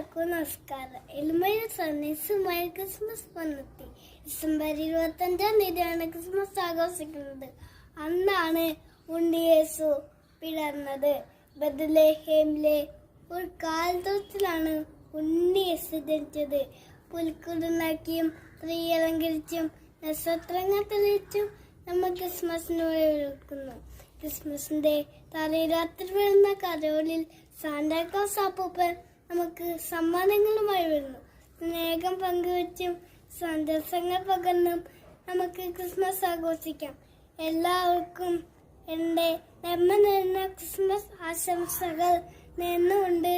നമസ്കാരം എലുമയിൽ സന്ദേശമായ ക്രിസ്മസ് വന്നെത്തി. ഡിസംബർ ഇരുപത്തി അഞ്ചാം തീയതിയാണ് ക്രിസ്മസ് ആഘോഷിക്കുന്നത്. അന്നാണ് ഉണ്ണിയേസു പിറന്നത് ബദലേഹേമിലെ ഒരു കാൽത്തോട്ടിലാണ് ഉണ്ണിയേസു ജനിച്ചത്. പുൽക്കുടുന്നാക്കിയും സ്ത്രീ അലങ്കരിച്ചും നക്ഷത്രങ്ങൾ തെളിയിച്ചും നമ്മൾ ക്രിസ്മസിനോട് ഒരുക്കുന്നു. ക്രിസ്മസിന്റെ തലരാത്രി വരുന്ന കരോളിൽ സാന്റാക്ലോസ് അപ്പൂപ്പൻ നമുക്ക് സമ്മാനങ്ങളുമായി വരുന്നു. സ്നേഹം പങ്കുവച്ചും സന്ദേശങ്ങൾ പകർന്നും നമുക്ക് ക്രിസ്മസ് ആഘോഷിക്കാം. എല്ലാവർക്കും എന്റെ നന്മ നിന്ന ക്രിസ്മസ് ആശംസകൾ നന്ദി